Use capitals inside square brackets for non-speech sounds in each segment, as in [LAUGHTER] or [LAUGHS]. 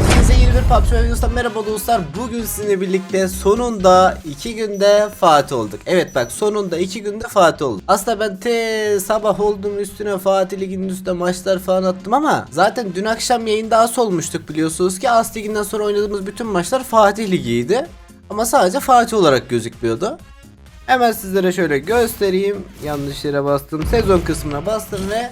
Hepinize yeni bir PUBG videosundan merhaba dostlar. Bugün sizinle birlikte sonunda 2 günde Fatih olduk. Evet bak sonunda 2 günde Fatih olduk. Aslında ben te sabah olduğum üstüne Fatih Ligi'nin üstüne maçlar falan attım ama zaten dün akşam yayında as olmuştuk biliyorsunuz ki As Ligi'nden sonra oynadığımız bütün maçlar Fatih Ligi'ydi. Ama sadece Fatih olarak gözükmüyordu. Hemen sizlere şöyle göstereyim. Yanlış yere bastım. Sezon kısmına bastım ve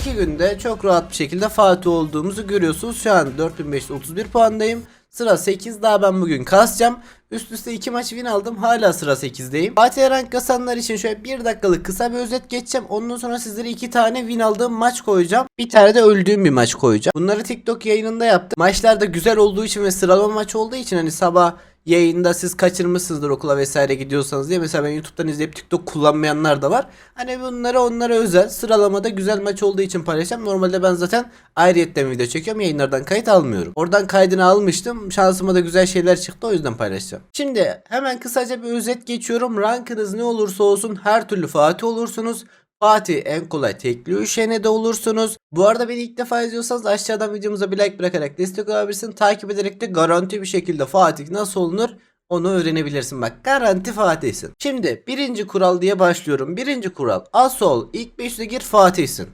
2 günde çok rahat bir şekilde Fatih olduğumuzu görüyorsunuz. Şu an 4531 puandayım. Sıra 8 daha ben bugün kasacağım. Üst üste 2 maç win aldım. Hala sıra 8'deyim. Fatih rank kasanlar için şöyle 1 dakikalık kısa bir özet geçeceğim. Ondan sonra sizlere 2 tane win aldığım maç koyacağım. Bir tane de öldüğüm bir maç koyacağım. Bunları TikTok yayınında yaptım. Maçlar da güzel olduğu için ve sıralama maç olduğu için hani sabah yayında siz kaçırmışsınızdır okula vesaire gidiyorsanız diye mesela ben YouTube'dan izleyip TikTok kullanmayanlar da var. Hani bunları onlara özel sıralamada güzel maç olduğu için paylaşacağım. Normalde ben zaten ayrıyetten video çekiyorum yayınlardan kayıt almıyorum. Oradan kaydını almıştım. Şansıma da güzel şeyler çıktı o yüzden paylaşacağım. Şimdi hemen kısaca bir özet geçiyorum. Rankınız ne olursa olsun her türlü Fatih olursunuz. Fatih en kolay tekli üşene de olursunuz. Bu arada beni ilk defa izliyorsanız aşağıdan videomuza bir like bırakarak destek olabilirsin. Takip ederek de garanti bir şekilde Fatih nasıl olunur onu öğrenebilirsin bak garanti Fatih'sin. Şimdi birinci kural diye başlıyorum. Birinci kural Asol ilk 5'e gir Fatih'sin.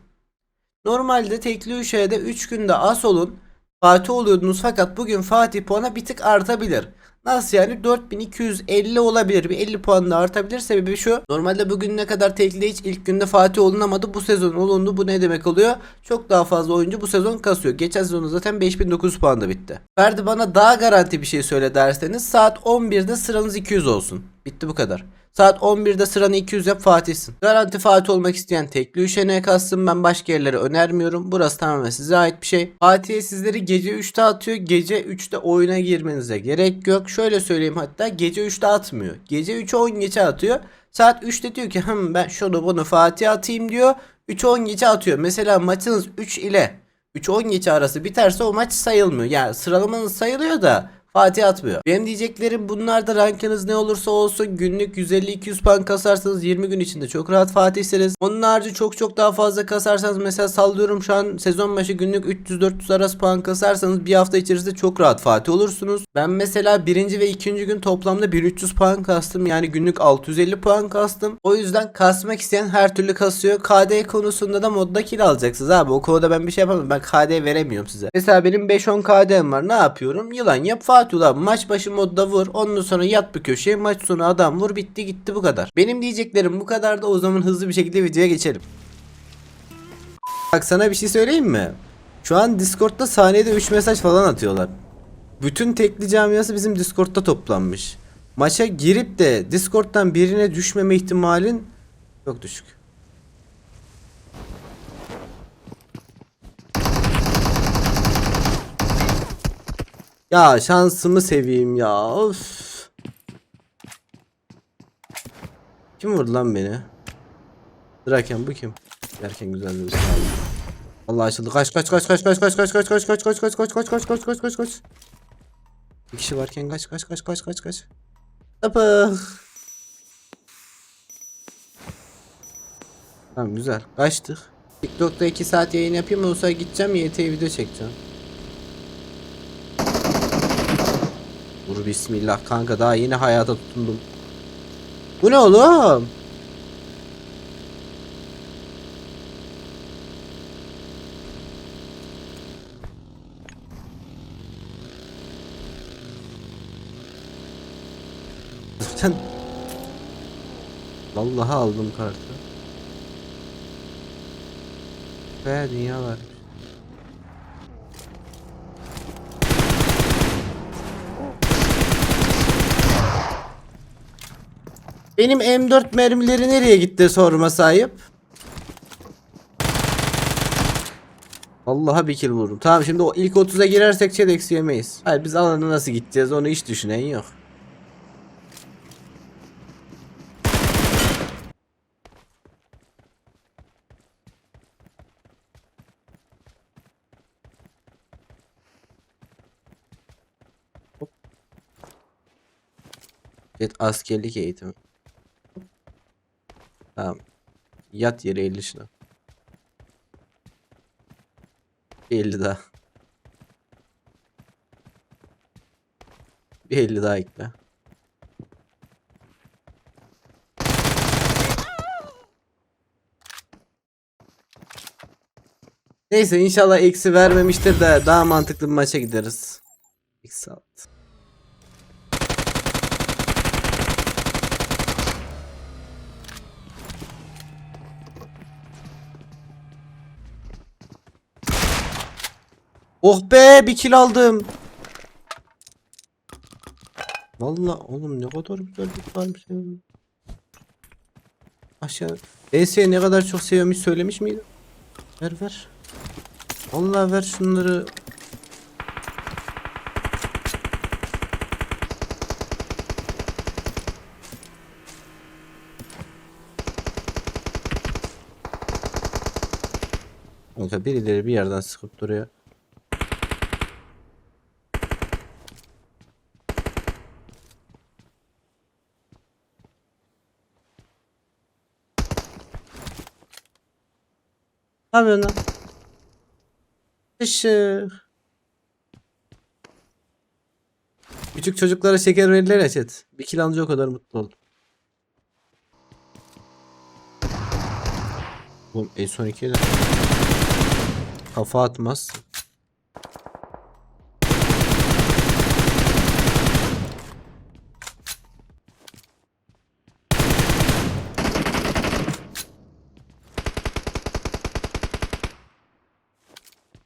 Normalde tekli üşede 3 günde Asol'un Fatih oluyordunuz fakat bugün Fatih puana bir tık artabilir. Nasıl yani? 4250 olabilir. Bir 50 puan da artabilir. Sebebi şu. Normalde bugün ne kadar tekli hiç ilk günde Fatih olunamadı. Bu sezon olundu. Bu ne demek oluyor? Çok daha fazla oyuncu bu sezon kasıyor. Geçen sezonu zaten 5900 puanda bitti. Ferdi bana daha garanti bir şey söyle derseniz saat 11'de sıranız 200 olsun bitti bu kadar Saat 11'de sıranı 200 yap Fatih'sin. Garanti Fatih olmak isteyen tekli üşeneye kastım ben başka yerlere önermiyorum. Burası tamamen size ait bir şey. Fatih'e sizleri gece 3'te atıyor. Gece 3'te oyuna girmenize gerek yok. Şöyle söyleyeyim hatta gece 3'te atmıyor. Gece 3'e 10 geçe atıyor. Saat 3'te diyor ki hım ben şunu bunu Fatih'e atayım diyor. 3'e 10 geçe atıyor. Mesela maçınız 3 ile 3-10 geçe arası biterse o maç sayılmıyor. Yani sıralamanız sayılıyor da Fatih atmıyor. Benim diyeceklerim bunlar da rankınız ne olursa olsun günlük 150-200 puan kasarsanız 20 gün içinde çok rahat Fatih'siniz. Onun harici çok çok daha fazla kasarsanız mesela sallıyorum şu an sezon başı günlük 300-400 arası puan kasarsanız bir hafta içerisinde çok rahat Fatih olursunuz. Ben mesela birinci ve ikinci gün toplamda 1300 puan kastım yani günlük 650 puan kastım. O yüzden kasmak isteyen her türlü kasıyor. KD konusunda da modda kill alacaksınız abi. O konuda ben bir şey yapamam. Ben KD veremiyorum size. Mesela benim 5-10 KD'm var. Ne yapıyorum? Yılan yap Fatih ulan. Maç başı modda vur. Ondan sonra yat bir köşeye. Maç sonu adam vur. Bitti gitti bu kadar. Benim diyeceklerim bu kadar da o zaman hızlı bir şekilde videoya geçelim. Bak sana bir şey söyleyeyim mi? Şu an Discord'da saniyede 3 mesaj falan atıyorlar. Bütün tekli camiası bizim Discord'da toplanmış. Maça girip de Discord'dan birine düşmeme ihtimalin çok düşük. Ya şansımı seveyim ya. Of. Kim vurdu lan beni? Draken bu kim? Derken güzel bir şey. Allah açıldı. Kaç kaç kaç kaç kaç kaç kaç kaç kaç kaç kaç kaç kaç kaç kaç kaç kaç kaç kaç. Bir kişi varken kaç kaç kaç kaç kaç kaç. Tapı. Tamam güzel. Kaçtık. TikTok'ta 2 saat yayın yapayım olsa gideceğim YT video çekeceğim. Vur bismillah kanka daha yeni hayata tutundum. Bu ne oğlum? Sen Vallahi aldım kartı. Ve dünya var. Benim M4 mermileri nereye gitti sorma sahip. Allah'a bir kill vururum. Tamam şimdi o ilk 30'a girersek çedex yemeyiz. Hayır biz alana nasıl gideceğiz onu hiç düşünen yok. Evet askerlik eğitimi. Tamam. Yat yere 50 şuna. 50 daha. Bir 50 daha ekle. Neyse inşallah eksi vermemiştir de daha mantıklı bir maça gideriz. Eksi altı. Oh be bir kill aldım. Vallahi oğlum ne kadar güzel bir varmış ya. Aşağı. ES'yi ne kadar çok seviyormuş söylemiş miydim? Ver ver. Vallahi ver şunları. Kanka birileri bir yerden sıkıp duruyor. Ne yapıyorsun? Işık. Küçük çocuklara şeker verirler ya. Bir kilo o kadar mutlu oldum. Oğlum en son ikiye de kafa atmaz.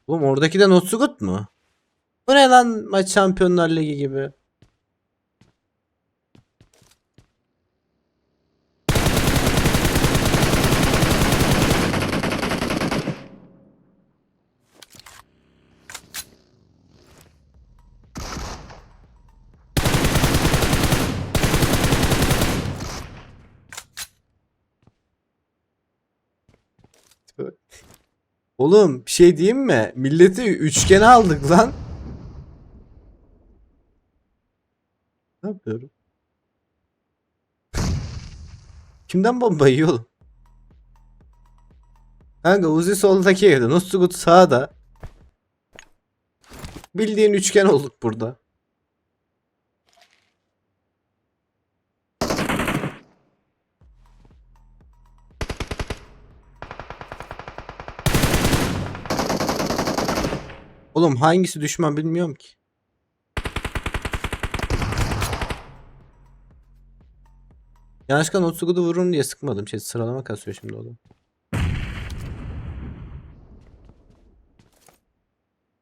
Oğlum oradaki de Notsugut mu? Bu ne lan maç şampiyonlar ligi gibi. Oğlum bir şey diyeyim mi? Milleti üçgene aldık lan. Ne yapıyorum? [LAUGHS] Kimden bomba yiyor oğlum? Kanka Uzi soldaki evde. Nutsugut sağda. Bildiğin üçgen olduk burada. Oğlum hangisi düşman bilmiyorum ki. Yanlışlıkla Notsugut'u vururum diye sıkmadım. Şey sıralama kasıyor şimdi oğlum.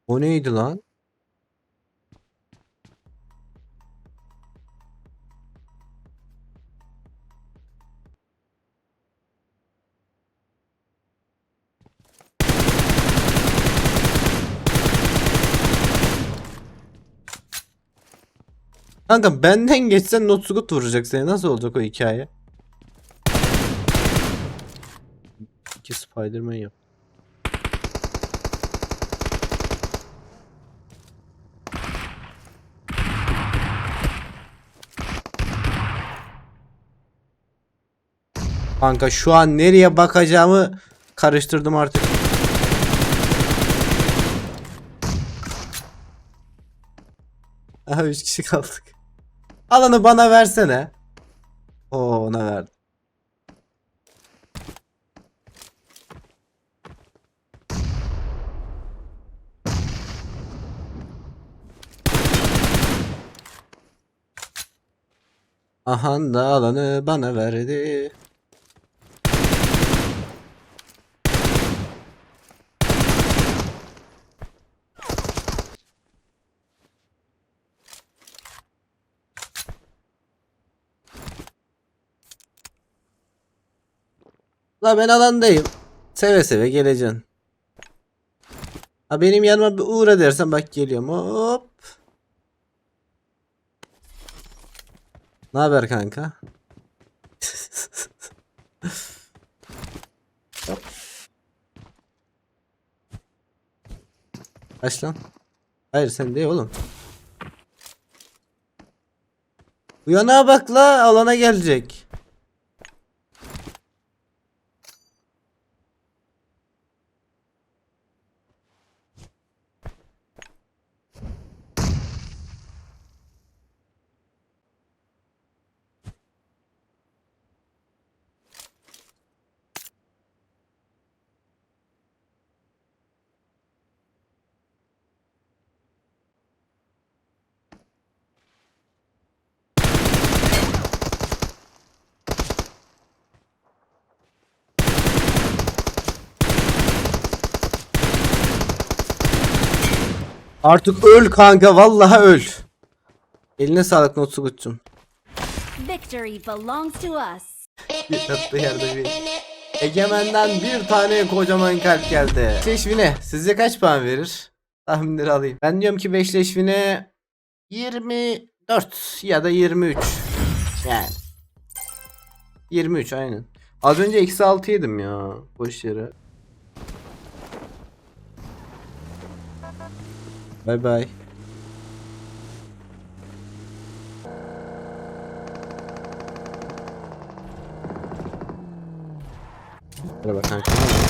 O neydi lan? Kanka benden geçsen Notsugut vuracak seni. Nasıl olacak o hikaye? İki Spiderman yap. Kanka şu an nereye bakacağımı karıştırdım artık. Aha 3 kişi kaldık. Alanı bana versene. Oo ona verdim. Ahan da alanı bana verdi. La ben alandayım. Seve seve geleceksin. Ha benim yanıma bir uğra dersen bak geliyorum. Hop. Ne haber kanka? [LAUGHS] Kaç lan? Hayır sen değil oğlum. Bu yana bak la alana gelecek. Artık öl kanka vallahi öl. Eline sağlık Notsugut'cum. Victory belongs to us. Yattığı yerde bir Egemen'den bir tane kocaman kalp geldi. Leşvine sizce kaç puan verir? Tahminleri alayım. Ben diyorum ki 5 leşvine 24 ya da 23. Yani. 23 aynen. Az önce eksi 6 yedim ya. Boş yere. Bay bay. Merhaba kanka.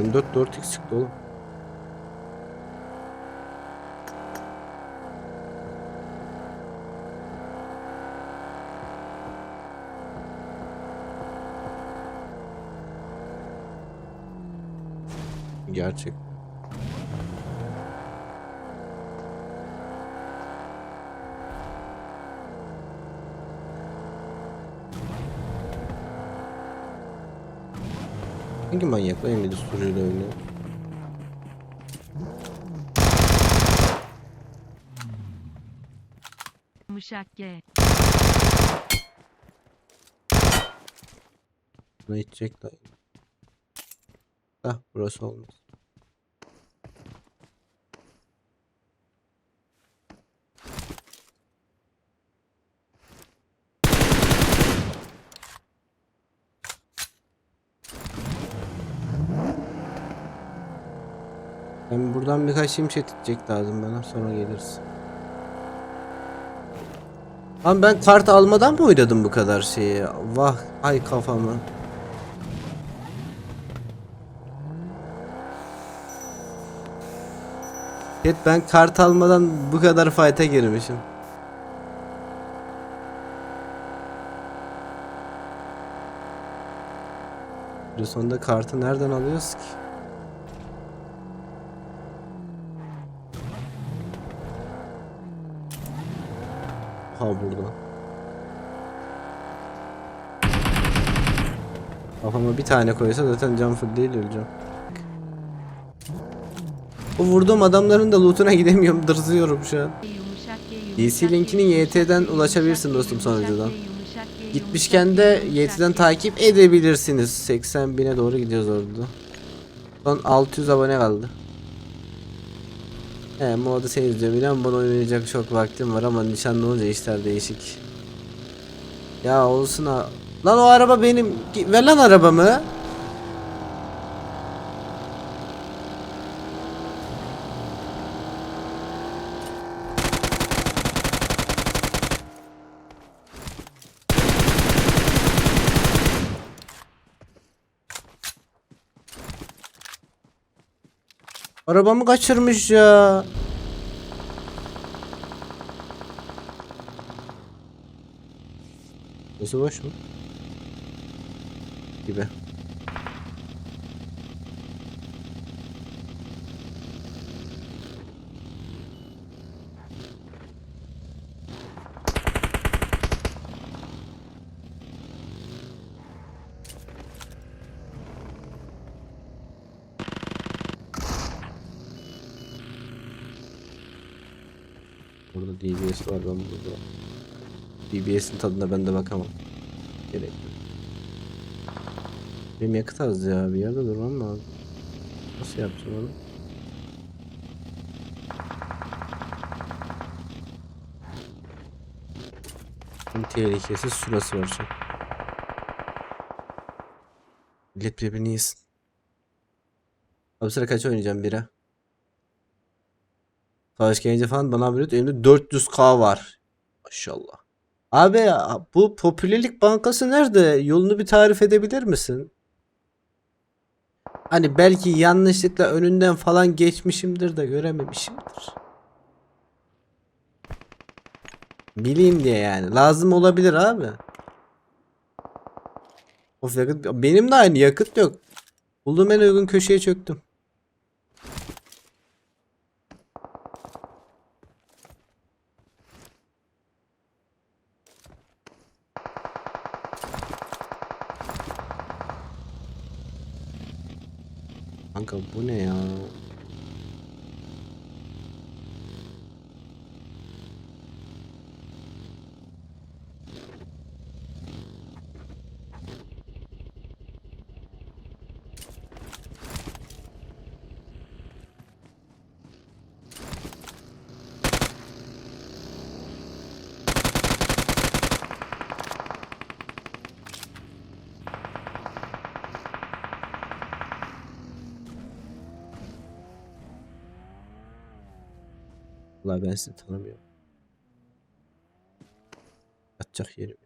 M4 4x çıktı oğlum. Gerçek Hangi manyak lan İngiliz soruyla oynuyor? G. Ne içecek da? Hah burası olmaz. Ben buradan birkaç şimşek itecek lazım bana sonra geliriz. Lan ben kart almadan mı oynadım bu kadar şeyi? Vah ay kafamı. Evet ben kart almadan bu kadar fight'a girmişim. Sonunda kartı nereden alıyoruz ki? Ha burada. Kafama bir tane koysa zaten can full değil öleceğim. Bu vurduğum adamların da lootuna gidemiyorum. [LAUGHS] Dırzıyorum şu an. DC linkini YT'den ulaşabilirsin dostum sonucudan. Gitmişken de YT'den takip edebilirsiniz. 80 bine doğru gidiyoruz orada. Son 600 abone kaldı. He modu sen izliyor biliyorum bunu oynayacak çok vaktim var ama nişanlı olunca işler değişik. Ya olsun ha. Lan o araba benim. Ver lan arabamı. Arabamı kaçırmış ya. Burası boş mu? Gibi. Burada DBS var ben burada. DBS'in tadına ben de bakamam. Gerek yok. Benim yakıt az ya bir yerde durmam lazım. Nasıl yapacağım onu? En tehlikesiz şurası var an. Millet birbirini yesin. Abi sıra kaç oynayacağım bira? Savaş gelince falan bana et. Elimde 400k var. Maşallah. Abi bu popülerlik bankası nerede? Yolunu bir tarif edebilir misin? Hani belki yanlışlıkla önünden falan geçmişimdir de görememişimdir. Bileyim diye yani. Lazım olabilir abi. Of yakıt benim de aynı yakıt yok. Bulduğum en uygun köşeye çöktüm. Kanka bu ne ya? Vallahi ben sizi tanımıyorum. Atacak yerim.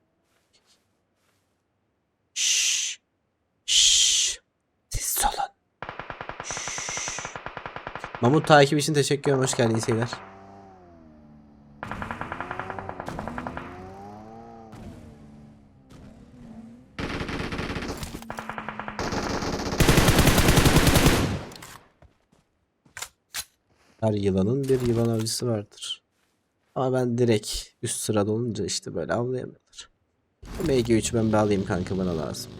Şşş. Şşş. Siz olun. Mamut takip için teşekkür ederim. Hoş geldin. seyirler. Her yılanın bir yılan avcısı vardır. Ama ben direkt üst sırada olunca işte böyle avlayamıyorlar. Bu MG3'ü ben bir alayım kanka bana lazım.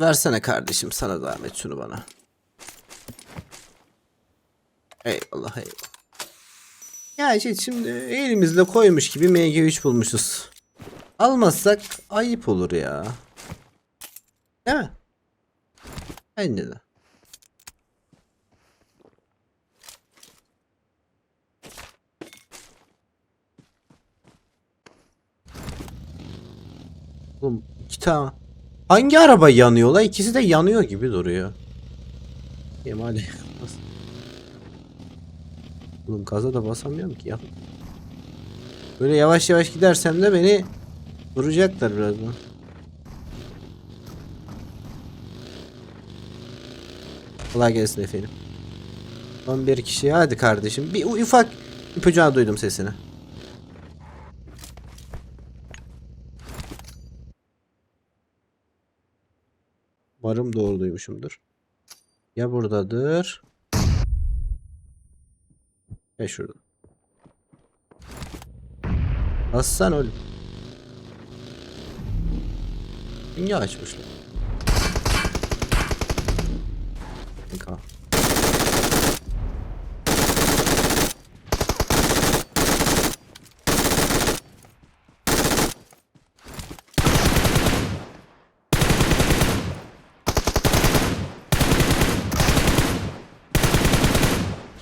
Versene kardeşim sana zahmet şunu bana. Eyvallah eyvallah. Ya işte şimdi elimizle koymuş gibi MG3 bulmuşuz. Almazsak ayıp olur ya. Değil mi? Bence de. Oğlum iki tane. Hangi araba yanıyor la? İkisi de yanıyor gibi duruyor. Kemal. Oğlum gaza da basamıyorum ki ya. Böyle yavaş yavaş gidersem de beni vuracaklar birazdan. Kolay gelsin efendim. 11 kişi hadi kardeşim. Bir ufak ipucağı duydum sesini. Umarım doğru duymuşumdur. Ya buradadır. Ya şurada. Aslan oğlum. Dünya açmışlar. Kanka.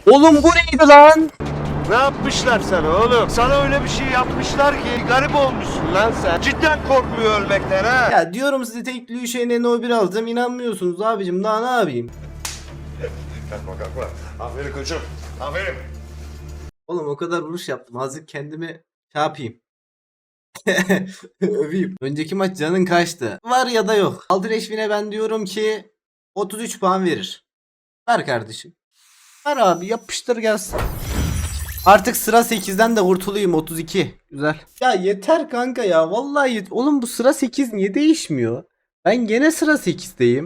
Oğlum bu neydi lan? Ne yapmışlar sana oğlum? Sana öyle bir şey yapmışlar ki garip olmuşsun lan sen. Cidden korkmuyor ölmekten ha. Ya diyorum size tek Lüşen'e No 1 alacağım inanmıyorsunuz abicim daha ne yapayım? [LAUGHS] Kalkma kalkma. Aferin koçum. Aferin. Oğlum o kadar vuruş yaptım azıcık kendimi şey yapayım. [LAUGHS] Öveyim. Önceki maç canın kaçtı? Var ya da yok. Aldreşvin'e ben diyorum ki 33 puan verir. Ver kardeşim. Ver abi yapıştır gelsin. Artık sıra 8'den de kurtulayım 32. Güzel. Ya yeter kanka ya vallahi yet- Oğlum bu sıra 8 niye değişmiyor? Ben gene sıra 8'deyim.